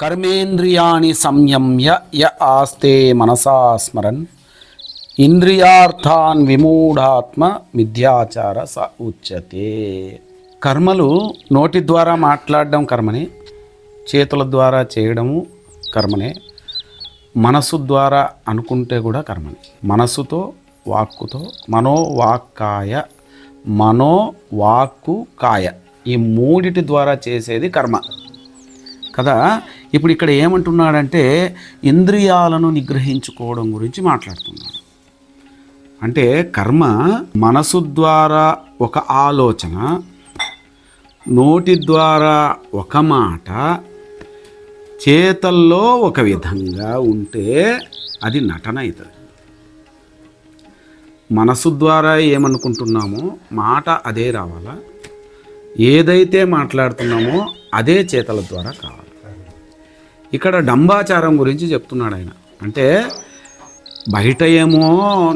కర్మేంద్రియాణి సంయమ్య య ఆస్తే మనసా స్మరన్. ఇంద్రియార్థాన్ విమూఢాత్మ మిథ్యాచార స ఉచ్యతే. కర్మలు నోటి ద్వారా మాట్లాడడం కర్మనే చేతుల ద్వారా చేయడము కర్మనే మనసు ద్వారా అనుకుంటే కూడా కర్మనే. మనసుతో వాక్కుతో మనోవాక్కాయ మనో వాక్కు కాయ ఈ మూడిటి ద్వారా చేసేది కర్మ. కదా? ఇప్పుడు ఇక్కడ ఏమంటున్నాడంటే ఇంద్రియాలను నిగ్రహించుకోవడం గురించి మాట్లాడుతున్నాడు. అంటే కర్మ మనసు ద్వారా ఒక ఆలోచన నోటి ద్వారా ఒక మాట చేతల్లో ఒక విధంగా ఉంటే అది నటన అవుతుంది. మనసు ద్వారా ఏమనుకుంటున్నామో మాట అదే రావాలా? ఏదైతే మాట్లాడుతున్నామో అదే చేతల ద్వారా కావాలి? ఇక్కడ డంబాచారం గురించి చెప్తున్నాడు ఆయన. అంటే బయట ఏమో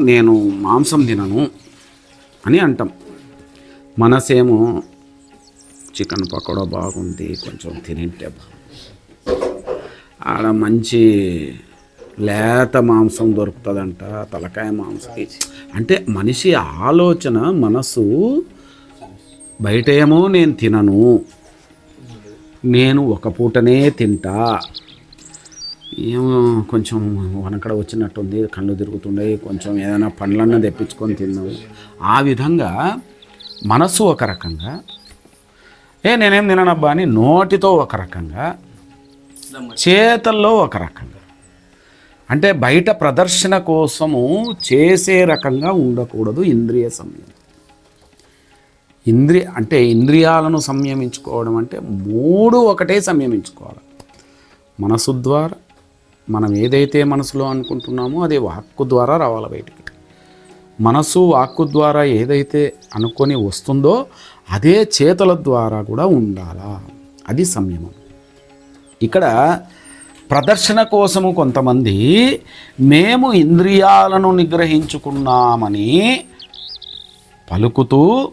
నేను మాంసం తినను అని అంటాం. మనసేమో చికెన్ పకోడా బాగుంది కొంచెం తినింటే ఆడ మంచి లేత మాంసం దొరుకుతుందంట తలకాయ మాంసం. అంటే మనిషి ఆలోచన మనసు బయట ఏమో నేను తినను. నేను ఒక పూటనే తింటా. ఏమో కొంచెం వనకడ వచ్చినట్టుంది కళ్ళు తిరుగుతుండే కొంచెం ఏదైనా పండ్లన్నా తెప్పించుకొని తిన్నాము ఆ విధంగా మనసు ఒక రకంగా ఏ నేనేం తిననబ్బా అని నోటితో ఒక రకంగా చేతల్లో ఒక రకంగా. అంటే బయట ప్రదర్శన కోసము చేసే రకంగా ఉండకూడదు ఇంద్రియ సంయమం. ఇంద్రియ అంటే ఇంద్రియాలను సంయమించుకోవడం అంటే మూడు ఒకటే సంయమించుకోవాలి. మనసు ద్వారా మనం ఏదైతే మనసులో అనుకుంటున్నామో అది వాక్కు ద్వారా రావాలి బయటికి. మనసు వాక్కు ద్వారా ఏదైతే అనుకొని వస్తుందో అదే చేతుల ద్వారా కూడా ఉండాలా? అది సంయమం. ఇక్కడ ప్రదర్శన కోసము కొంతమంది మేము ఇంద్రియాలను నిగ్రహించుకున్నామని పలుకుతూ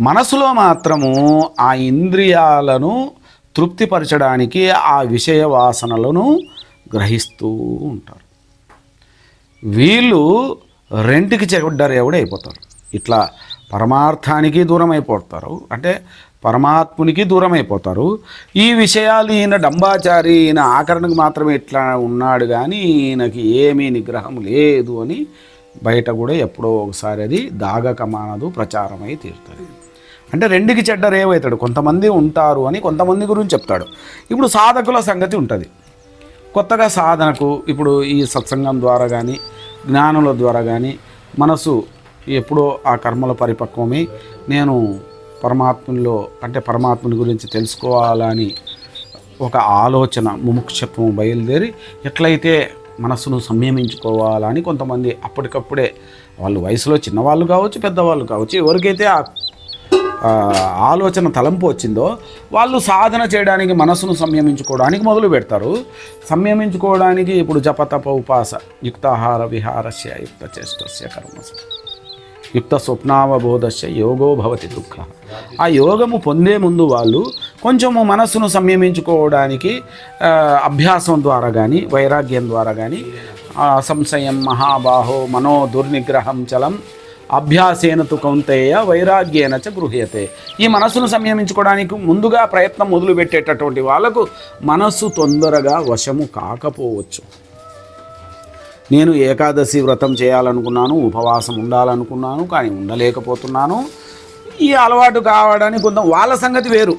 మనసులో మాత్రము ఆ ఇంద్రియాలను తృప్తిపరచడానికి ఆ విషయ వాసనలను గ్రహిస్తూ ఉంటారు. వీళ్ళు రెంటికి చెడ్డరు ఎవడే అయిపోతారు. ఇట్లా పరమార్థానికి దూరం అయిపోతారు అంటే పరమాత్మునికి దూరం అయిపోతారు ఈ విషయాలు ఈయన డంబాచారి ఈయన ఆకరణకు మాత్రమే ఇట్లా ఉన్నాడు కానీ ఈయనకి ఏమీ నిగ్రహం లేదు అని బయట కూడా ఎప్పుడో ఒకసారి అది దాగకమానదు ప్రచారమై తీరుతుంది అంటే రెండుకి చెడ్డరు ఏమవుతాడు? కొంతమంది ఉంటారు అని కొంతమంది గురించి చెప్తాడు. ఇప్పుడు సాధకుల సంగతి ఉంటుంది. కొత్తగా సాధనకు ఇప్పుడు ఈ సత్సంగం ద్వారా కానీ జ్ఞానుల ద్వారా కానీ మనసు ఎప్పుడో ఆ కర్మల పరిపక్వమై నేను పరమాత్మలో అంటే పరమాత్మని గురించి తెలుసుకోవాలని ఒక ఆలోచన ముముక్షత్వం బయలుదేరి ఎట్లయితే మనసును సంయమించుకోవాలని కొంతమంది అప్పటికప్పుడే వాళ్ళు వయసులో చిన్నవాళ్ళు కావచ్చు పెద్దవాళ్ళు కావచ్చు ఎవరికైతే ఆ, ఆలోచన తలంపు వచ్చిందో వాళ్ళు సాధన చేయడానికి మనసును సంయమించుకోవడానికి మొదలు పెడతారు. సంయమించుకోవడానికి ఇప్పుడు జపతప ఉపాస యుక్తాహార విహారస్య యుక్త చేష్టస్య కర్మస. యుక్త స్వప్నావబోధస్య యోగో భవతి దుఃఖ. ఆ యోగము పొందే ముందు వాళ్ళు కొంచెము మనస్సును సంయమించుకోవడానికి అభ్యాసం ద్వారా కానీ వైరాగ్యం ద్వారా కానీ సంశయం మహాబాహో మనో దుర్నిగ్రహం చలం అభ్యాసేన తు కౌంతేయ వైరాగ్యేన చ గృహ్యతే. ఈ మనసును సంయమించుకోవడానికి ముందుగా ప్రయత్నం మొదలుపెట్టేటటువంటి వాళ్ళకు మనస్సు తొందరగా వశము కాకపోవచ్చు. నేను ఏకాదశి వ్రతం చేయాలనుకున్నాను ఉపవాసం ఉండాలనుకున్నాను కానీ ఉండలేకపోతున్నాను. ఈ అలవాటు కావడానికి కొంత వాళ్ళ సంగతి వేరు.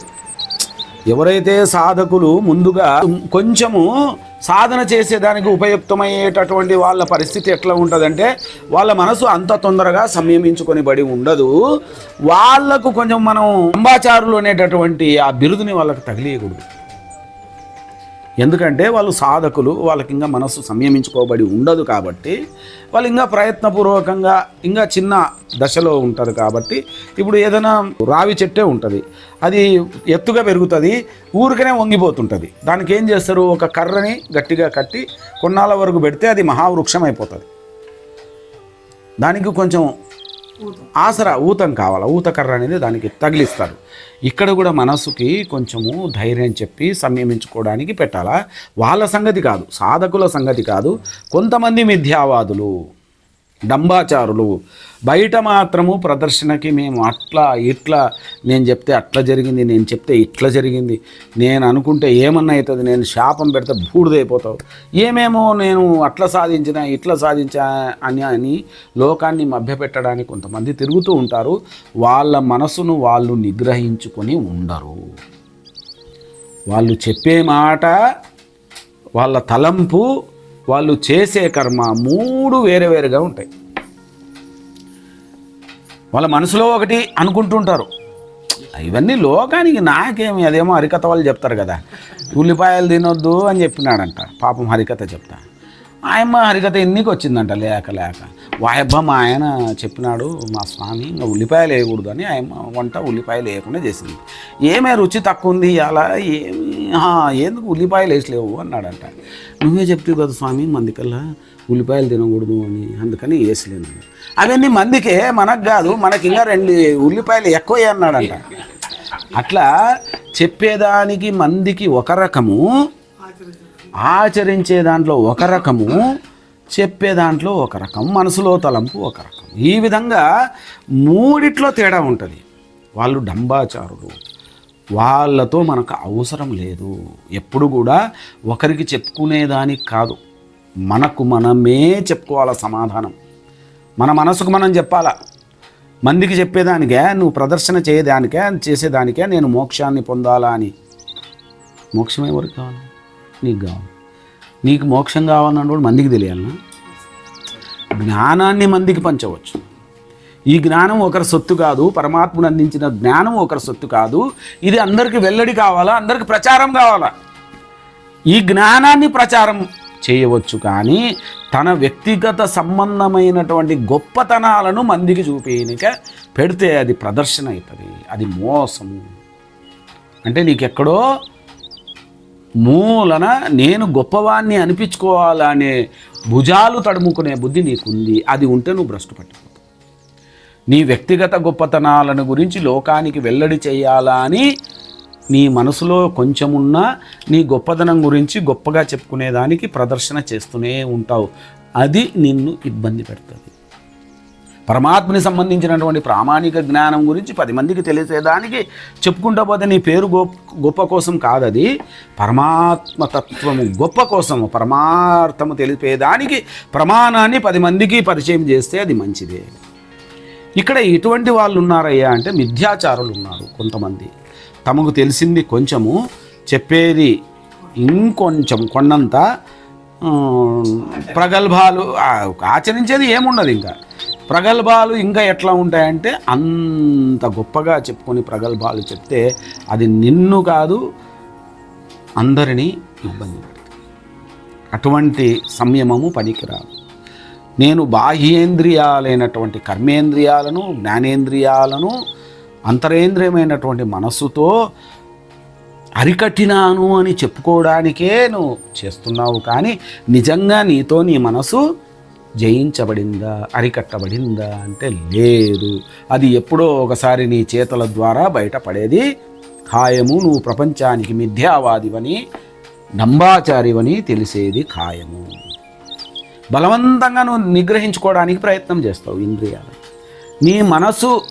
ఎవరైతే సాధకులు ముందుగా కొంచెము సాధన చేసేదానికి ఉపయుక్తమయ్యేటటువంటి వాళ్ళ పరిస్థితి ఎట్లా ఉంటుందంటే వాళ్ళ మనసు అంత తొందరగా సంయమించుకొని బడి ఉండదు. వాళ్ళకు కొంచెం మనం అంబాచారులు అనేటటువంటి ఆ బిరుదుని వాళ్ళకు తగిలియకూడదు. ఎందుకంటే వాళ్ళు సాధకులు వాళ్ళకి ఇంకా మనస్సు సంయమించుకోబడి ఉండదు కాబట్టి వాళ్ళు ఇంకా ప్రయత్నపూర్వకంగా ఇంకా చిన్న దశలో ఉంటారు కాబట్టి ఇప్పుడు ఏదైనా రావి చెట్టే ఉంటుంది. అది ఎత్తుగా పెరుగుతుంది ఊరికనే వంగిపోతుంటుంది. దానికి ఏం చేస్తారు? ఒక కర్రని గట్టిగా కట్టి కొన్నాళ్ళ వరకు పెడితే అది మహావృక్షం అయిపోతుంది. దానికి కొంచెం ఆసరా ఊతం కావాలా? ఊతకర్ర అనేది దానికి తగిలిస్తారు. ఇక్కడ కూడా మనసుకి కొంచెము ధైర్యం చెప్పి సంయమించుకోవడానికి పెట్టాలా? వాళ్ళ సంగతి కాదు సాధకుల సంగతి కాదు కొంతమంది మిథ్యావాదులు. డంబాచారులు. బయట మాత్రము ప్రదర్శనకి మేము అట్లా ఇట్లా నేను చెప్తే అట్లా జరిగింది నేను చెప్తే ఇట్లా జరిగింది నేను అనుకుంటే ఏమన్నా అవుతుంది నేను శాపం పెడితే బూడిదైపోతావు. ఏమేమో నేను అట్లా సాధించిన ఇట్లా సాధించా అని అని లోకాన్ని మభ్యపెట్టడానికి కొంతమంది తిరుగుతూ ఉంటారు. వాళ్ళ మనసును వాళ్ళు నిగ్రహించుకొని ఉండరు. వాళ్ళు చెప్పే మాట వాళ్ళ తలంపు వాళ్ళు చేసే కర్మ మూడు వేరే వేరుగా ఉంటాయి. వాళ్ళ మనసులో ఒకటి అనుకుంటుంటారు. ఇవన్నీ లోకానికి నాకేమి అదేమో హరికథ వాళ్ళు చెప్తారు కదా. ఉల్లిపాయలు తినొద్దు అని చెప్పినాడంట. పాపం హరికథ చెప్తా. ఆయమ్మ హరికథ ఎన్నికి వచ్చిందంట లేక లేక. వాయబ్బ మా ఆయన చెప్పినాడు మా స్వామి ఇంకా ఉల్లిపాయలు వేయకూడదు అని ఆయమ్మ వంట ఉల్లిపాయలు వేయకుండా చేసింది. ఏమే రుచి తక్కువ ఉంది అలా ఏమి ఎందుకు ఉల్లిపాయలు వేసలేవు అన్నాడంట. నువ్వే చెప్తావు కదా స్వామి మందికల్లా ఉల్లిపాయలు తినకూడదు అని అందుకని వేసలేను అవన్నీ మందికే మనకు కాదు మనకి ఇంకా రెండు ఉల్లిపాయలు ఎక్కువ అన్నాడంట. అట్లా చెప్పేదానికి మందికి ఒక రకము ఆచరించే దాంట్లో ఒక రకము చెప్పే దాంట్లో ఒక రకం మనసులో తలంపు ఒక రకం. ఈ విధంగా మూడిట్లో తేడా ఉంటుంది. వాళ్ళు డంబాచారులు. వాళ్ళతో మనకు అవసరం లేదు. ఎప్పుడు కూడా ఒకరికి చెప్పుకునేదానికి కాదు. మనకు మనమే చెప్పుకోవాలి సమాధానం. మన మనసుకు మనం చెప్పాలా? మందికి చెప్పేదానికే నువ్వు ప్రదర్శన చేయడానికే చేసేదానికే నేను మోక్షాన్ని పొందాలా అని. మోక్షం ఎవరికి కావాలి? నీకు కావాలి. నీకు మోక్షం కావాలన్నప్పుడు మందికి తెలియాలనా? జ్ఞానాన్ని మందికి పంచవచ్చు. ఈ జ్ఞానం ఒకరి సొత్తు కాదు పరమాత్ముడు అందించిన జ్ఞానం ఒకరి సొత్తు కాదు. ఇది అందరికి వెల్లడి కావాలా? అందరికి ప్రచారం కావాలా? ఈ జ్ఞానాన్ని ప్రచారం చేయవచ్చు కానీ తన వ్యక్తిగత సంబంధమైనటువంటి గొప్పతనాలను మందికి చూపించక పెడితే అది ప్రదర్శన అవుతుంది అది మోసము. అంటే నీకెక్కడో మూలన నేను గొప్పవాణ్ణి అనిపించుకోవాలనే భుజాలు తడుముకునే బుద్ధి నీకుంది. అది ఉంటే నువ్వు భ్రష్టు పట్టిపోతావు నీ వ్యక్తిగత గొప్పతనాలను గురించి లోకానికి వెల్లడి చేయాలా అని నీ మనసులో కొంచెమున్నా నీ గొప్పతనం గురించి గొప్పగా చెప్పుకునేదానికి ప్రదర్శన చేస్తూనే ఉంటావు. అది నిన్ను ఇబ్బంది పెడుతుంది. పరమాత్మని సంబంధించినటువంటి ప్రామాణిక జ్ఞానం గురించి పది మందికి తెలిసేదానికి చెప్పుకుంటా పోతే నీ పేరు గొప్ప గొప్ప కోసం కాదది. పరమాత్మ తత్వము గొప్ప కోసము పరమార్థము తెలిపేదానికి ప్రమాణాన్ని పది మందికి పరిచయం చేస్తే అది మంచిదే. ఇక్కడ ఎటువంటి వాళ్ళు ఉన్నారయ్యా అంటే మిథ్యాచారులు ఉన్నారు కొంతమంది. తమకు తెలిసింది కొంచెము చెప్పేది ఇంకొంచెం కొన్నంత ప్రగల్భాలు ఆచరించేది ఏముండదు ఇంకా. ప్రగల్భాలు ఇంకా ఎట్లా ఉంటాయంటే అంత గొప్పగా చెప్పుకొని ప్రగల్భాలు చెప్తే అది నిన్ను కాదు అందరినీ ఇబ్బంది పెడుతుంది అటువంటి సంయమము పనికిరాదు. నేను బాహ్యేంద్రియాలైనటువంటి కర్మేంద్రియాలను జ్ఞానేంద్రియాలను అంతరేంద్రియమైనటువంటి మనస్సుతో అరికట్టినాను అని చెప్పుకోవడానికే నువ్వు చేస్తున్నావు కానీ నిజంగా నీతో నీ మనసు జయించబడిందా అరికట్టబడిందా అంటే లేదు. అది ఎప్పుడో ఒకసారి నీ చేతుల ద్వారా బయటపడేది. ఖాయము నువ్వు ప్రపంచానికి మిథ్యావాదివని నంబాచారివని తెలిసేది ఖాయము. బలవంతంగా నువ్వు నిగ్రహించుకోవడానికి ప్రయత్నం చేస్తావు ఇంద్రియాలు. నీ మనసు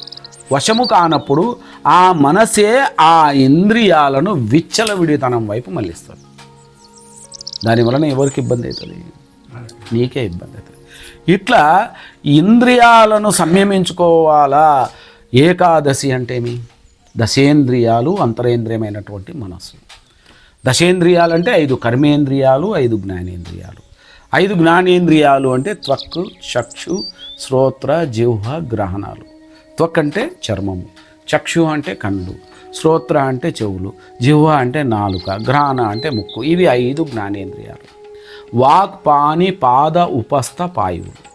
వశము కానప్పుడు ఆ మనసే ఆ ఇంద్రియాలను విచ్చలవిడితనం వైపు మళ్ళిస్తుంది. దానివలన ఎవరికి ఇబ్బంది అవుతుంది? నీకే ఇబ్బంది అవుతుంది. ఇట్లా ఇంద్రియాలను సంయమించుకోవాలా? ఏకాదశి అంటేమి? దశేంద్రియాలు అంతరేంద్రియమైనటువంటి మనస్సు. దశేంద్రియాలు అంటే ఐదు కర్మేంద్రియాలు ఐదు జ్ఞానేంద్రియాలు. ఐదు జ్ఞానేంద్రియాలు అంటే త్వక్కు చక్షు శ్రోత్ర జిహ్వ గ్రహణాలు. త్వక్ అంటే చర్మము చక్షు అంటే కళ్ళు శ్రోత్ర అంటే చెవులు జిహ్వ అంటే నాలుక గ్రహణ అంటే ముక్కు. ఇవి ఐదు జ్ఞానేంద్రియాలు. వాక్ పాని పాద ఉపస్థ పాయువు.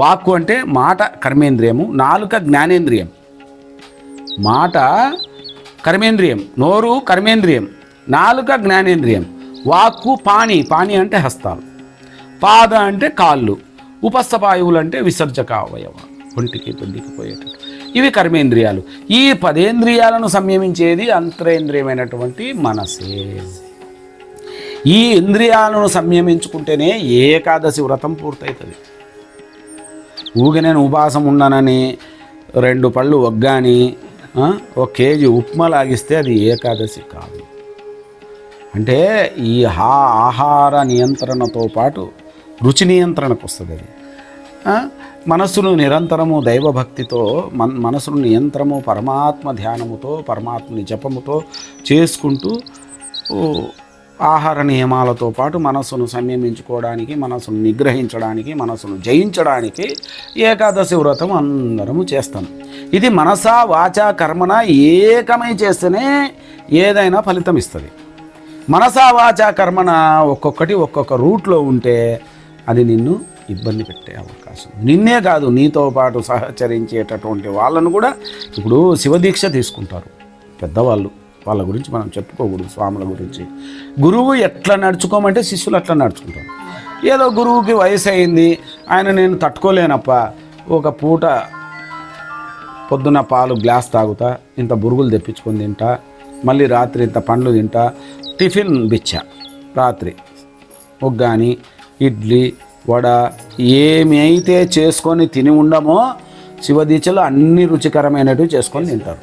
వాక్కు అంటే మాట కర్మేంద్రియము నాలుక జ్ఞానేంద్రియం. మాట కర్మేంద్రియం నోరు కర్మేంద్రియం నాలుక జ్ఞానేంద్రియం. వాక్కు పాణి పాణి అంటే హస్తాలు. పాద అంటే కాళ్ళు ఉపస్థపాయువులు అంటే విసర్జక అవయవ ఒంటికి తొండికి పోయేటట్టు. ఇవి కర్మేంద్రియాలు. ఈ పదేంద్రియాలను సంయమించేది అంతరేంద్రియమైనటువంటి మనసే. ఈ ఇంద్రియాలను సంయమించుకుంటేనే ఏకాదశి వ్రతం పూర్తవుతుంది ఊగి నేను ఉపాసం ఉన్నానని రెండు పళ్ళు ఒగ్గాని ఒక కేజీ ఉప్మా లాగిస్తే అది ఏకాదశి కాదు. అంటే ఈ హా ఆహార నియంత్రణతో పాటు రుచి నియంత్రణకు వస్తుంది అది. మనస్సును నిరంతరము దైవభక్తితో మన మనసును నియంత్రము పరమాత్మ ధ్యానముతో పరమాత్మని జపముతో చేసుకుంటూ ఆహార నియమాలతో పాటు మనస్సును సంయమించుకోవడానికి మనస్సును నిగ్రహించడానికి మనస్సును జయించడానికి ఏకాదశి వ్రతం అందరము చేస్తాం. ఇది మనసా వాచా కర్మన ఏకమై చేస్తేనే ఏదైనా ఫలితం ఇస్తుంది. మనసా వాచా కర్మన ఒక్కొక్కటి ఒక్కొక్క రూట్లో ఉంటే అది నిన్ను ఇబ్బంది పెట్టే అవకాశం. నిన్నే కాదు నీతో పాటు సహచరించేటటువంటి వాళ్ళను కూడా ఇప్పుడు శివదీక్ష తీసుకుంటారు. పెద్దవాళ్ళు. వాళ్ళ గురించి మనం చెప్పుకోకూడదు స్వాముల గురించి. గురువు ఎట్లా నడుచుకోమంటే శిష్యులు అట్లా నడుచుకుంటారు. ఏదో గురువుకి వయసు అయింది ఆయన నేను తట్టుకోలేనప్ప ఒక పూట పొద్దున పాలు గ్లాస్ తాగుతా ఇంత బురుగులు తెప్పించుకొని తింటా మళ్ళీ రాత్రి ఇంత పండ్లు తింటా టిఫిన్ బిచ్చ రాత్రి. ఒగ్గాని ఇడ్లీ వడ ఏమైతే చేసుకొని తిని ఉండమో శివదీక్షలో అన్ని రుచికరమైనవి చేసుకొని తింటారు.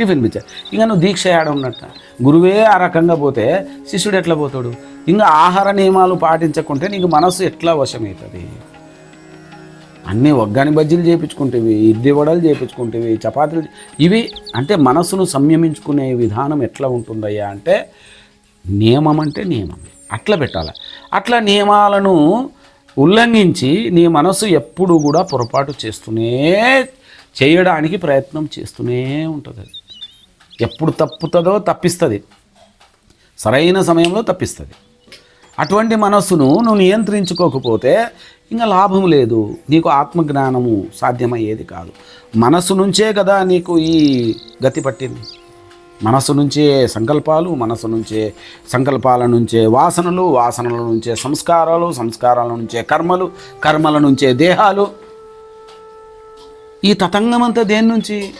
టిఫిన్ బిచ్చ ఇంకా నువ్వు దీక్ష ఏడ ఉన్నట్ట గురువే ఆ రకంగా పోతే శిష్యుడు ఎట్లా పోతాడు? ఇంకా ఆహార నియమాలు పాటించకుంటే నీకు మనస్సు ఎట్లా వశమవుతుంది? అన్నీ ఒగ్గాని బజ్జీలు చేయించుకుంటేవి ఇడ్లీ వడలు చేయించుకుంటేవి చపాతీలు ఇవి అంటే మనసును సంయమించుకునే విధానం ఎట్లా ఉంటుందయ్యా అంటే నియమం అంటే నియమం. అట్లా పెట్టాలి. అట్లా నియమాలను ఉల్లంఘించి నీ మనసు ఎప్పుడు కూడా పొరపాటు చేస్తూనే చేయడానికి ప్రయత్నం చేస్తూనే ఉంటుంది అది. ఎప్పుడు తప్పుతుందో తప్పిస్తుంది. సరైన సమయంలో తప్పిస్తుంది. అటువంటి మనస్సును నువ్వు నియంత్రించుకోకపోతే ఇంకా లాభం లేదు. నీకు ఆత్మజ్ఞానము సాధ్యమయ్యేది కాదు. మనస్సు నుంచే కదా నీకు ఈ గతి పట్టింది. మనసు నుంచే సంకల్పాలు మనసు నుంచే సంకల్పాల నుంచే వాసనలు వాసనల నుంచే సంస్కారాలు సంస్కారాల నుంచే కర్మలు కర్మల నుంచే దేహాలు. ఈ తతంగమంతా దేని నుంచి?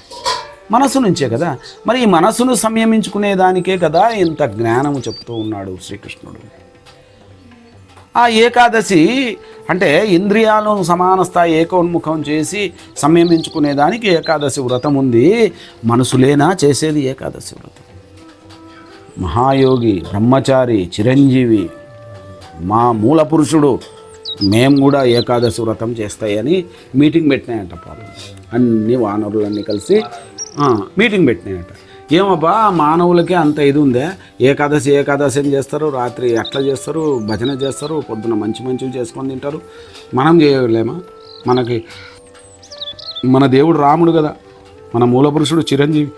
మనసు నుంచే కదా? మరి ఈ మనసును సంయమించుకునే దానికే కదా ఇంత జ్ఞానము చెప్తూ ఉన్నాడు శ్రీకృష్ణుడు. ఆ ఏకాదశి అంటే ఇంద్రియాలను సమాన స్థాయి ఏకోన్ముఖం చేసి సంయమించుకునే దానికి ఏకాదశి వ్రతం ఉంది. మనసులేనా చేసేది ఏకాదశి వ్రతం. మహాయోగి బ్రహ్మచారి చిరంజీవి మా మూల పురుషుడు మేము కూడా ఏకాదశి వ్రతం చేస్తాయని మీటింగ్ పెట్టినాయంట పాపం. అన్ని వానరులన్నీ కలిసి మీటింగ్ పెట్టినాయంట. ఏమబ్బా మానవులకే అంత ఇది ఉందే? ఏకాదశి ఏకాదశి అని చేస్తారు రాత్రి ఎట్లా చేస్తారు భజన చేస్తారు పొద్దున మంచి మంచివి చేసుకొని తింటారు. మనం చేయలేమా? మనకి మన దేవుడు రాముడు కదా. మన మూలపురుషుడు చిరంజీవి.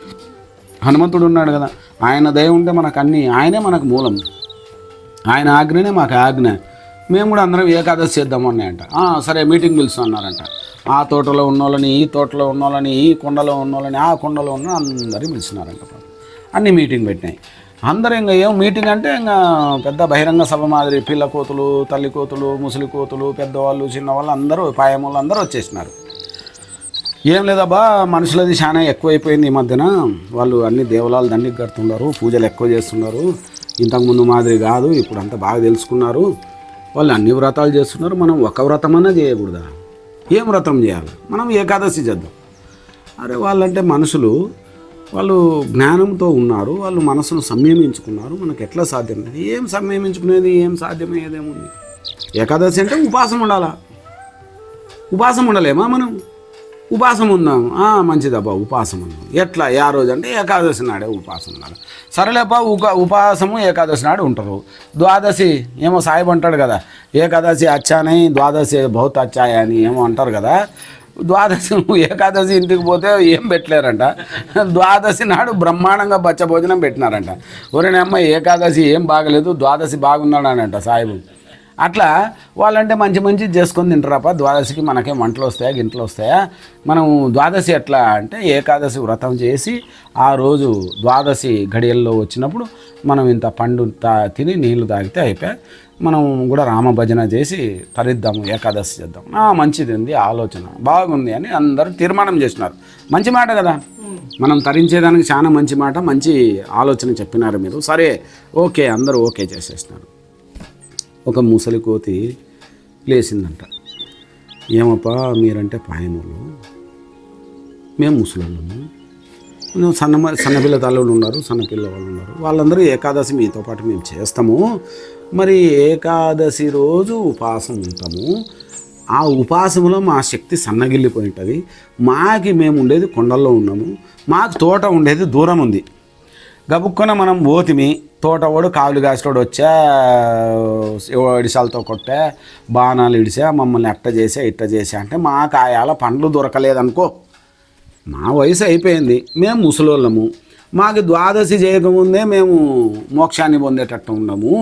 హనుమంతుడు ఉన్నాడు కదా. ఆయన దయ ఉంటే మనకు అన్నీ ఆయనే మనకు మూలం. ఆయన ఆజ్ఞనే మాకు ఆజ్ఞ. మేము కూడా అందరం ఏకాదశి చేద్దాము అన్నాయంట. "ఆ, సరే మీటింగ్ పిలుస్తున్నారంట ఆ తోటలో ఉన్నోళ్ళని ఈ తోటలో ఉన్నోళ్ళని ఈ కొండలో ఉన్నోళ్ళని ఆ కొండలో ఉన్న అందరూ పిలిచినారంట పాపం. అన్ని మీటింగ్ పెట్టినాయి. అందరూ ఇంకా ఏం మీటింగ్ అంటే ఇంకా పెద్ద బహిరంగ సభ మాదిరి పిల్ల కోతులు తల్లి కోతులు ముసలి కోతులు పెద్దవాళ్ళు చిన్నవాళ్ళు అందరూ పాయం వాళ్ళు అందరూ వచ్చేసినారు. ఏం లేదబ్బా మనుషులది చాలా ఎక్కువైపోయింది ఈ మధ్యన. వాళ్ళు అన్ని దేవాలయాలు దండికి కడుతున్నారు పూజలు ఎక్కువ చేస్తున్నారు. ఇంతకుముందు మాదిరి కాదు ఇప్పుడు అంతా బాగా తెలుసుకున్నారు. వాళ్ళు అన్ని వ్రతాలు చేస్తున్నారు మనం ఒక వ్రతమన్నా చేయకూడదా? ఏం వ్రతం చేయాలి? మనం ఏకాదశి చేద్దాం. అరే వాళ్ళంటే మనుషులు వాళ్ళు జ్ఞానంతో ఉన్నారు వాళ్ళు మనసును సంయమించుకున్నారు మనకు ఎట్లా సాధ్యం ఏం సంయమించుకునేది ఏం సాధ్యమయ్యేదేముంది? ఏకాదశి అంటే ఉపాసం ఉండాలా? ఉపాసం ఉండలేమా మనం? ఉపాసం ఉందాం మంచిదబ్బా ఉపాసం ఉందాం ఎట్లా? ఏ రోజు అంటే ఏకాదశి నాడే ఉపాసం ఉండాలి. సరేలేపా ఉక ఉపాసము ఏకాదశి నాడు ఉంటారు. ద్వాదశి ఏమో సాయిబు అంటాడు కదా. ఏకాదశి అచ్చానై ద్వాదశి భౌత అచ్చాయ అని ఏమో అంటారు కదా. ద్వాదశి ఏకాదశి ఇంటికి పోతే ఏం పెట్టలేరంట. ద్వాదశి నాడు బ్రహ్మాండంగా బచ్చ భోజనం పెట్టినారంట. ఒరేనమ్మ ఏకాదశి ఏం బాగలేదు ద్వాదశి బాగున్నాడనంట సాయిబు. అట్లా వాళ్ళంటే మంచి మంచి చేసుకొని తింటారప్ప. ద్వాదశికి మనకేం వంటలు వస్తాయా గింటలు వస్తాయా? మనం ద్వాదశి ఎట్లా అంటే ఏకాదశి వ్రతం చేసి ఆ రోజు ద్వాదశి గడియల్లో వచ్చినప్పుడు మనం ఇంత పండు తా తిని నీళ్ళు తాగితే అయిపోయి మనం కూడా రామభజన చేసి తరిద్దాము ఏకాదశి చేద్దాం. మంచిది ఉంది ఆలోచన. బాగుంది అని అందరూ తీర్మానం చేసినారు. మంచి మాట కదా? మనం తరించేదానికి చాలా మంచి మాట మంచి ఆలోచన చెప్పినారు మీరు. సరే ఓకే అందరూ ఓకే చేసేసినారు. ఒక ముసలి కోతి లేచిందంట. ఏమప్పా మీరంటే పాయములు మేము ముసలోళ్ళము. మేము సన్న సన్నపిల్ల తల్లులు ఉన్నారు సన్నపిల్ల వాళ్ళు ఉన్నారు. వాళ్ళందరూ ఏకాదశి మీతో పాటు మేము చేస్తాము. మరి ఏకాదశి రోజు ఉపాసం ఉంటాము. ఆ ఉపాసంలో మా శక్తి సన్నగిల్లిపోయి ఉంటుంది మాకి మేము ఉండేది కొండల్లో ఉన్నాము. మాకు తోట ఉండేది దూరం ఉంది. గబుక్కున మనం పోతిమి తోటవాడు కావులు కాసినోడు వచ్చా ఇడిసాలతో కొట్టా బాణాలు ఇడిసా మమ్మల్ని ఎట్ట చేసా ఇట్ట చేసా అంటే మా కాయాల పండ్లు దొరకలేదనుకో. మా వయసు అయిపోయింది. మేము ముసలోళ్ళము. మాకు ద్వాదశి చేయకముందే మేము మోక్షాన్ని పొందేటట్టు ఉన్నాము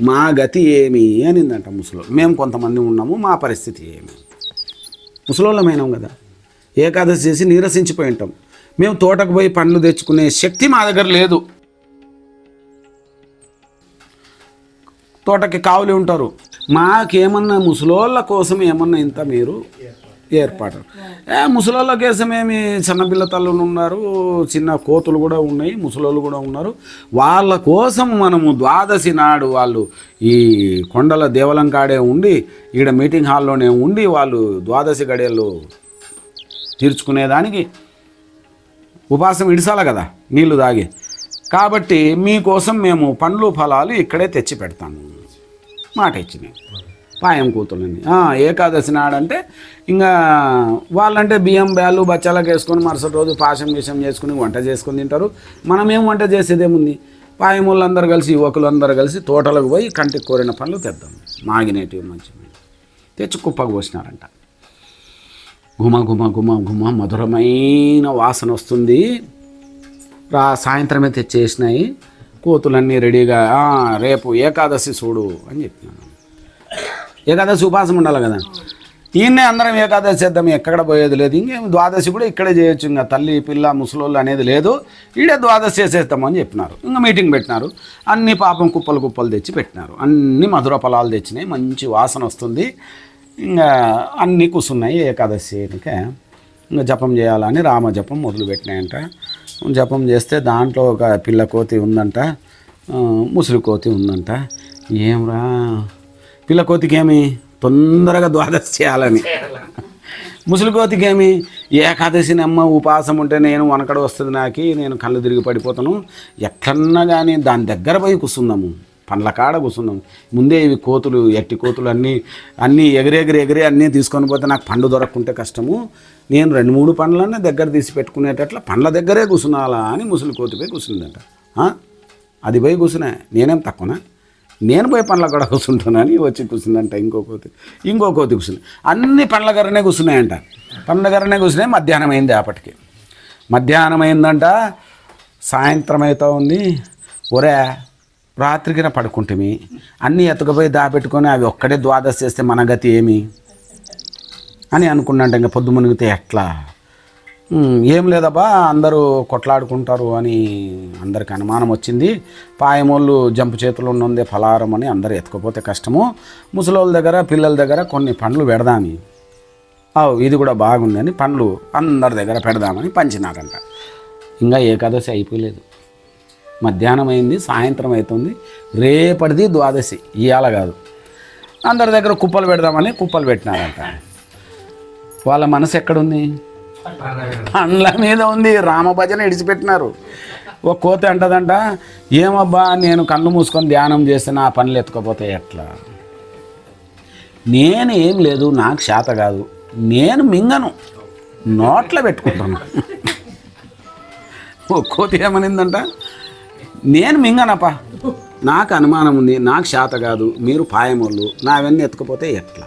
మా గతి ఏమి అనిందంట ముసలో మేము కొంతమంది ఉన్నాము మా పరిస్థితి ఏమి? ముసలోళ్ళమైనాం కదా. ఏకాదశి చేసి నీరసించిపోయి ఉంటాం. మేము తోటకు పోయి పండ్లు తెచ్చుకునే శక్తి మా దగ్గర లేదు. తోటకి కావులి ఉంటారు. మాకేమన్నా ముసలోళ్ళ కోసం ఏమన్నా ఇంత మీరు ఏర్పాటు? ఏ ముసలోళ్ళ కోసం ఏమి చిన్నపిల్ల తల్లులు ఉన్నారు చిన్న కోతులు కూడా ఉన్నాయి ముసలోళ్ళు కూడా ఉన్నారు. వాళ్ళ కోసం మనము ద్వాదశి నాడు వాళ్ళు ఈ కొండల దేవలం కాడే ఉండి ఈడ మీటింగ్ హాల్లోనే ఉండి వాళ్ళు ద్వాదశి గడియలు తీర్చుకునేదానికి ఉపాసం ఇడిసాల కదా నీళ్ళు తాగి. కాబట్టి మీకోసం మేము పండ్లు ఫలాలు ఇక్కడే తెచ్చి పెడతాము మాట ఇచ్చినాయి పాయం కూతుర్లని ఏకాదశి నాడంటే ఇంకా వాళ్ళంటే బియ్యం బ్యాలు బచ్చాలకు వేసుకొని మరుసటి రోజు పాశం గీషం చేసుకుని వంట చేసుకొని తింటారు. మనమేం వంట చేసేదేముంది? పాయం కలిసి యువకులు అందరూ కలిసి తోటలకు పోయి కంటికి కోరిన పనులు తెద్దాం. మాగినేటివి మంచి తెచ్చి కుప్పకు పోసినారంట. గుమ గుమ గుమ గుమ మధురమైన వాసన వస్తుంది. రా సాయంత్రమే తెచ్చేసినాయి. కోతులన్నీ రెడీగా రేపు ఏకాదశి చూడు అని చెప్పినాను. ఏకాదశి ఉపాసం ఉండాలి కదా. ఈయన్నే అందరం ఏకాదశి చేద్దాం ఎక్కడ పోయేది లేదు. ఇంకేం ద్వాదశి కూడా ఇక్కడే చేయొచ్చు ఇంకా తల్లి పిల్ల ముసలోళ్ళు అనేది లేదు. ఈడే ద్వాదశి చేసేస్తామని చెప్పినారు. ఇంకా మీటింగ్ పెట్టినారు. అన్ని పాపం కుప్పలు కుప్పలు తెచ్చి పెట్టినారు. అన్ని మధుర ఫలాలు తెచ్చినాయి. మంచి వాసన వస్తుంది. ఇంకా అన్నీ కూర్చున్నాయి ఏకాదశి ఇంకా ఇంకా జపం చేయాలని రామ జపం మొదలు పెట్టినాయంట జపం చేస్తే దాంట్లో ఒక పిల్ల కోతి ఉందంట ముసలి కోతి ఉందంట. ఏమ్రా? పిల్ల కోతికేమి? ఏమి తొందరగా ద్వాదశి చేయాలని. ముసలి కోతికేమి? ఏమి ఏకాదశిని అమ్మ ఉపాసం ఉంటే నేను వనకడ వస్తుంది నాకి నేను కళ్ళు తిరిగి పడిపోతాను. ఎట్లన్నా కానీ దాని దగ్గర పోయి కూర్చుందాము పండ్ల కాడ కూర్చున్నాం. ముందే ఇవి కోతులు ఎట్టి కోతులు అన్నీ అన్నీ ఎగిరెగిరి ఎగిరి అన్నీ తీసుకొని పోతే నాకు పండు దొరకకుంటే కష్టము. నేను రెండు మూడు పండ్లన్నీ దగ్గర తీసి పెట్టుకునేటట్ల పండ్ల దగ్గరే కూర్చున్నాలా అని ముసలి కోతి పోయి కూర్చుందంట. అది పోయి కూర్చున్నా. నేనేం తక్కువనా? నేను పోయి పండ్ల కాడ కూర్చుంటానని వచ్చి కూర్చుందంట ఇంకో కోతి. ఇంకో కోతి కూర్చుంది. అన్ని పండ్ల గర్రనే కూర్చున్నాయంట. పండ్ల గర్రనే కూర్చున్నాయి. మధ్యాహ్నం అయింది అప్పటికి. మధ్యాహ్నం అయిందంట. సాయంత్రం అవుతా ఉంది. ఒరే రాత్రికిన పడుకుంటమి. అన్నీ ఎత్తుకుపోయి దాపెట్టుకొని అవి ఒక్కడే ద్వాదశ చేస్తే మన గతి ఏమి? అని అనుకున్నాంట ఇంకా పొద్దు మునిగితే ఎట్లా? ఏం లేదబ్బా అందరూ కొట్లాడుకుంటారు అని అందరికి అనుమానం వచ్చింది. పాయమోళ్ళు జంపు చేతులు ఉన్నదే ఫలారం అని అందరు ఎత్తుకపోతే కష్టము. ముసలోళ్ళ దగ్గర పిల్లల దగ్గర కొన్ని పండ్లు పెడదామి అవు ఇది కూడా బాగుందని పండ్లు అందరి దగ్గర పెడదామని పంచినారంట. ఇంకా ఏకాదశి అయిపోలేదు. మధ్యాహ్నం అయింది సాయంత్రం అవుతుంది. రేపటిది ద్వాదశి. ఇవాళ కాదు. అందరి దగ్గర కుప్పలు పెడదామని కుప్పలు పెట్టినారంట. వాళ్ళ మనసు ఎక్కడుంది? పండ్ల మీద ఉంది. రామభజన ఇడిచిపెట్టినారు. ఒక కోత అంటదంట ఏమబ్బా నేను కళ్ళు మూసుకొని ధ్యానం చేస్తే నా పనులు ఎత్తుకపోతే ఎట్లా? నేను ఏం లేదు నాకు శాత కాదు. నేను మింగను. నోట్లో పెట్టుకుంటాను ఓ ఏమనిందంట నేను మింగనప్ప. నాకు అనుమానం ఉంది నాకు శాత కాదు మీరు పాయమోళ్ళు నావన్నీ ఎత్తుకపోతే ఎట్లా?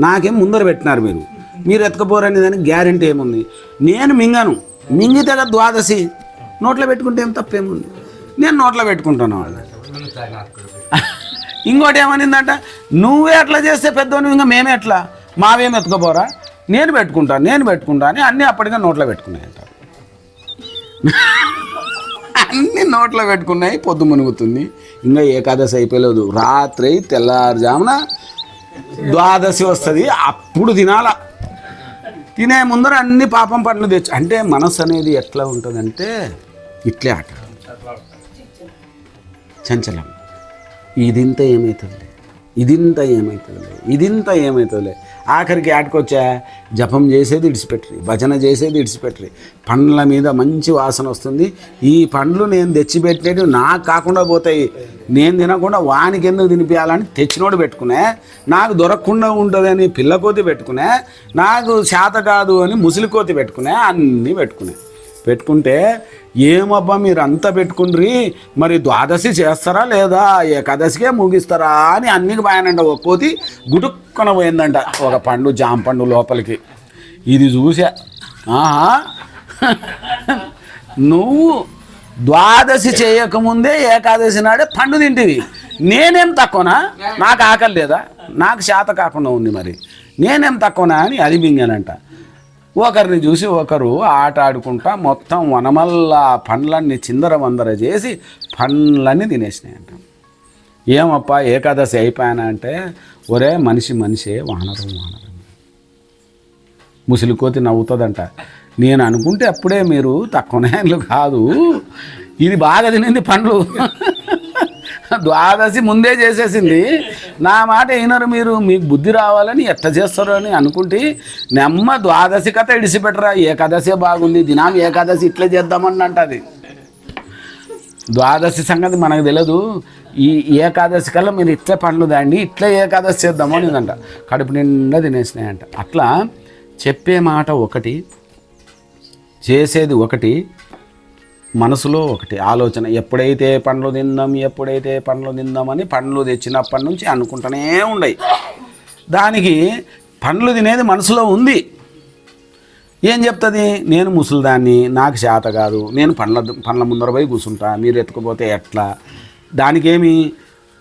నాకేం ముందర పెట్టినారు మీరు? మీరు ఎత్తుకపోరనే దానికి గ్యారంటీ ఏముంది? నేను మింగను. మింగితే కదా ద్వాదశి. నోట్లో పెట్టుకుంటే ఏం తప్పేముంది? నేను నోట్లో పెట్టుకుంటాను వాళ్ళు. ఇంకోటి ఏమనిందంట? నువ్వే అట్లా చేస్తే పెద్దోని ఇంకా మేమే ఎట్లా? మావేం ఎత్తుకోపోరా? నేను పెట్టుకుంటాను నేను పెట్టుకుంటా అని అన్నీ అప్పటికే నోట్లో పెట్టుకున్నాయంటారు అన్ని నోట్లో పెట్టుకున్నాయి పొద్దు మునుగుతుంది. ఇంకా ఏకాదశి అయిపోలేదు రాత్రి తెల్లారుజామున ద్వాదశి వస్తుంది అప్పుడు తినాల. తినే ముందర అన్ని పాపం పనులు తెచ్చు. అంటే మనసు అనేది ఎట్లా ఉంటుందంటే ఇట్లే ఆట. చంచలం. ఇదింత ఏమవుతుంది ఇదింత ఏమవుతుంది ఇదింత ఏమవుతుందిలే ఆఖరికి ఆటకొచ్చా? జపం చేసేది ఇడిచిపెట్టరు భజన చేసేది ఇడిచిపెట్టరి. పండ్ల మీద మంచి వాసన వస్తుంది. ఈ పండ్లు నేను తెచ్చిపెట్టేవి నాకు కాకుండా పోతాయి. నేను తినకుండా వానికి ఎందుకు తినిపించాలని తెచ్చినోడు పెట్టుకునే నాకు దొరకకుండా ఉంటుందని పిల్లకోతి పెట్టుకునే నాకు చేత కాదు అని ముసిలికోతి పెట్టుకునే అన్నీ పెట్టుకునే. పెట్టుకుంటే ఏమబ్బా మీరు అంతా పెట్టుకుండ్రి? మరి ద్వాదశి చేస్తారా లేదా? ఏకాదశికే ముగిస్తారా అని అన్ని పోయానంట ఒక కోతి గుటుక్కన పోయిందంట ఒక పండు జామ పండు లోపలికి. ఇది చూసా ఆహా. నువ్వు ద్వాదశి చేయకముందే ఏకాదశి నాడే పండు తింటివి. నేనేం తక్కువనా? నాకు ఆకలి లేదా? నాకు శాత కాకుండా ఉంది మరి. నేనేం తక్కువనా అని అది మింగానంట. ఒకరిని చూసి ఒకరు ఆట ఆడుకుంటా మొత్తం వనమల్ల పండ్లన్నీ చిందర వందర చేసి పండ్లన్నీ తినేసినాయంట. ఏమప్పా ఏకాదశి అయిపోయానా అంటే ఒరే మనిషి మనిషే వానరం వానరం. ముసలి కోతి నవ్వుతుందంట. నేను అనుకుంటే అప్పుడే మీరు తక్కువనే కాదు. ఇది బాగా తినింది పండ్లు. ద్వాదశి ముందే చేసేసింది. నా మాట అయినారు మీరు మీకు బుద్ధి రావాలని ఎట్ట చేస్తారు అని అనుకుంటే నెమ్మ ద్వాదశి కథ ఇడిసిపెట్టరా ఏకాదశి బాగుంది దినాం ఏకాదశి ఇట్లే చేద్దామని అంటది. ద్వాదశి సంగతి మనకు తెలియదు ఈ ఏకాదశి కల్లా మీరు ఇట్లే పండ్లు దాండి ఇట్లే ఏకాదశి చేద్దాము అని అంట కడుపు నిండా తినేసినాయంట. అట్లా చెప్పే మాట ఒకటి చేసేది ఒకటి మనసులో ఒకటి ఆలోచన ఎప్పుడైతే పండ్లు తిందాం ఎప్పుడైతే పండ్లు తిందామని పండ్లు తెచ్చినప్పటి నుంచి అనుకుంటూనే ఉండయి. దానికి పండ్లు తినేది మనసులో ఉంది. ఏం చెప్తుంది? నేను ముసలిదాన్ని నాకు చేత కాదు. నేను పండ్ల పండ్ల ముందర పోయి కూర్చుంటా మీరు ఎత్తుకుపోతే ఎట్లా? దానికేమి?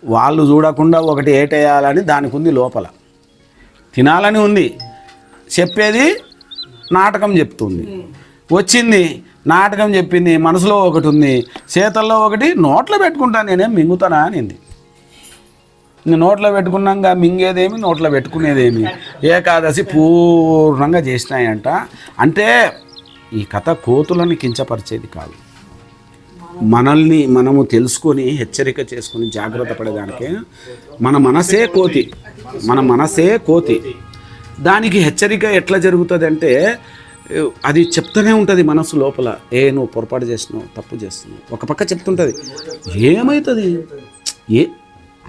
వాళ్ళు చూడకుండా ఒకటి ఏటేయాలని దానికి ఉంది లోపల. తినాలని ఉంది. చెప్పేది నాటకం చెప్తుంది. వచ్చింది. నాటకం చెప్పింది మనసులో ఒకటి ఉంది చేతల్లో ఒకటి నోట్లో పెట్టుకుంటాను నేనేం మింగుతానా అనింది. నోట్లో పెట్టుకున్నాక మింగేదేమి నోట్లో పెట్టుకునేదేమి? ఏకాదశి పూర్ణంగా చేసినాయంట. అంటే ఈ కథ కోతులని కించపరిచేది కాదు. మనల్ని మనము తెలుసుకొని హెచ్చరిక చేసుకొని జాగ్రత్త పడేదానికే మన మనసే కోతి. మన మనసే కోతి. దానికి హెచ్చరిక ఎట్లా జరుగుతుంది అంటే అది చెప్తూనే ఉంటుంది మనసు లోపల. ఏ నువ్వు పొరపాటు చేస్తున్నావు తప్పు చేస్తున్నావు. ఒక పక్క చెప్తుంటుంది. ఏమవుతుంది ఏ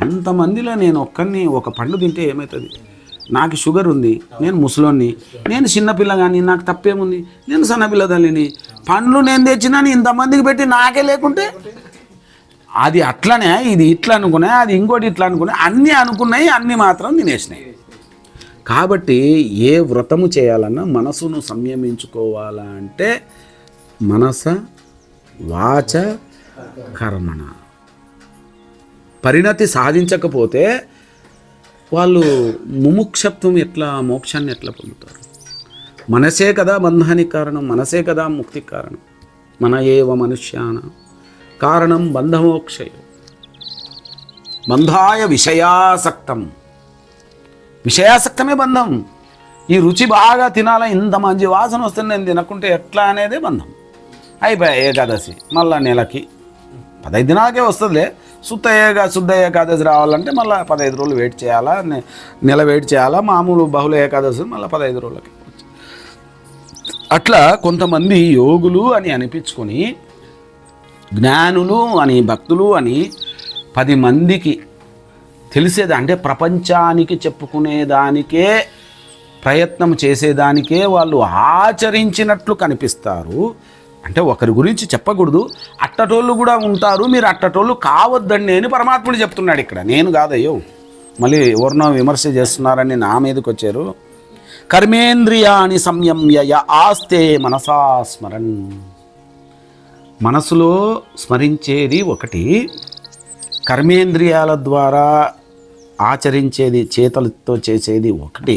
అంతమందిలో నేను ఒక్కరిని ఒక పండు తింటే ఏమవుతుంది నాకు షుగర్ ఉంది నేను ముసలోని నేను చిన్నపిల్ల కానీ నాకు తప్పేముంది? నేను సన్నపిల్ల తల్లిని. పండ్లు నేను తెచ్చినాను ఇంతమందికి పెట్టి నాకే లేకుంటే? అది అట్లనే ఇది ఇట్లా అనుకునే అది ఇంకోటి ఇట్లా అనుకునే అన్నీ అనుకున్నాయి అన్నీ మాత్రం తినేసినాయి. కాబట్టి ఏ వ్రతము చేయాలన్నా మనసును సంయమించుకోవాలంటే మనస వాచ కర్మణ. పరిణతి సాధించకపోతే వాళ్ళు ముముక్షత్వం ఎట్లా మోక్షాన్ని ఎట్లా పొందుతారు? మనసే కదా బంధానికి కారణం మనసే కదా ముక్తికి కారణం. మన ఏవ మనుష్యాన. కారణం బంధమోక్షయం. బంధాయ విషయాసక్తం. విషయాసక్తమే బంధం. ఈ రుచి బాగా తినాల? ఇంత మంచి వాసన వస్తుంది నేను తినకుంటే ఎట్లా అనేదే బంధం. అయిపోయా ఏకాదశి మళ్ళా నెలకి పదహైదు దినాలకే వస్తుందిలే. శుద్ధ ఏక శుద్ధ ఏకాదశి రావాలంటే మళ్ళీ పదహైదు రోజులు వెయిట్ చేయాలా? నెల వెయిట్ చేయాలా? మామూలు బహుళ ఏకాదశి మళ్ళీ పదహైదు రోజులకి. అట్లా కొంతమంది యోగులు అని అనిపించుకొని జ్ఞానులు అని భక్తులు అని పది మందికి తెలిసేది అంటే ప్రపంచానికి చెప్పుకునేదానికే ప్రయత్నం చేసేదానికే వాళ్ళు ఆచరించినట్లు కనిపిస్తారు. అంటే ఒకరి గురించి చెప్పకూడదు. అట్టటోళ్ళు కూడా ఉంటారు. మీరు అట్టటోళ్ళు కావద్దండి అని పరమాత్ముడు చెప్తున్నాడు ఇక్కడ. నేను కాదయ్యో. మళ్ళీ ఎవరినో విమర్శ చేస్తున్నారని నా మీదకి వచ్చారు. కర్మేంద్రియాని సంయమ్య య ఆస్తే మనసా స్మరణ్ మనసులో స్మరించేది ఒకటి కర్మేంద్రియాల ద్వారా ఆచరించేది చేతలతో చేసేది ఒకటి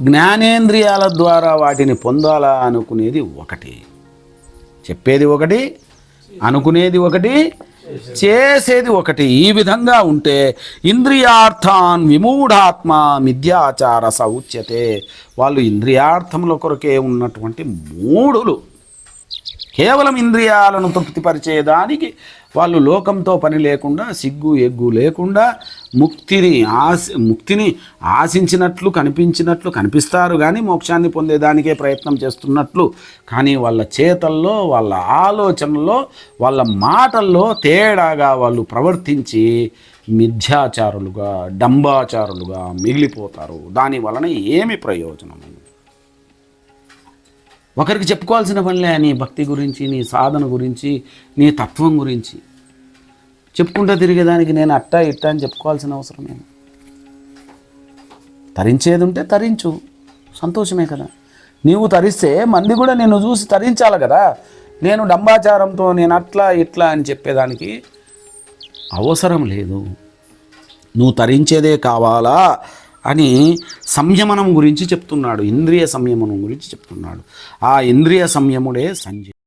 జ్ఞానేంద్రియాల ద్వారా వాటిని పొందాలా అనుకునేది ఒకటి. చెప్పేది ఒకటి అనుకునేది ఒకటి చేసేది ఒకటి. ఈ విధంగా ఉంటే ఇంద్రియార్థాన్ విమూఢాత్మ మిథ్యాచార సౌచ్యతే. వాళ్ళు ఇంద్రియార్థముల కొరకే ఉన్నటువంటి మూడులు కేవలం ఇంద్రియాలను తృప్తిపరిచేదానికి వాళ్ళు లోకంతో పని లేకుండా సిగ్గు ఎగ్గు లేకుండా ముక్తిని ఆశ ముక్తిని ఆశించినట్లు కనిపించినట్లు కనిపిస్తారు కానీ మోక్షాన్ని పొందేదానికే ప్రయత్నం చేస్తున్నట్లు. కానీ వాళ్ళ చేతల్లో వాళ్ళ ఆలోచనలో వాళ్ళ మాటల్లో తేడాగా వాళ్ళు ప్రవర్తించి మిథ్యాచారులుగా డంబాచారులుగా మిగిలిపోతారు. దాని వలన ఏమి ప్రయోజనం ఒకరికి చెప్పుకోవాల్సిన పనిలే నీ భక్తి గురించి నీ సాధన గురించి నీ తత్వం గురించి. చెప్పుకుంటూ తిరిగేదానికి నేను అట్టా ఇట్టా అని చెప్పుకోవాల్సిన అవసరం ఏమి? తరించేది ఉంటే తరించు. సంతోషమే కదా. నీవు తరిస్తే మంది కూడా నేను చూసి తరించాలి కదా. నేను డంబాచారంతో నేను అట్లా ఇట్లా అని చెప్పేదానికి అవసరం లేదు. నువ్వు తరించేదే కావాలా? అని సంయమనం గురించి చెప్తున్నాడు. ఇంద్రియ సంయమనం గురించి చెప్తున్నాడు. ఆ ఇంద్రియ సంయముడే సంజయ్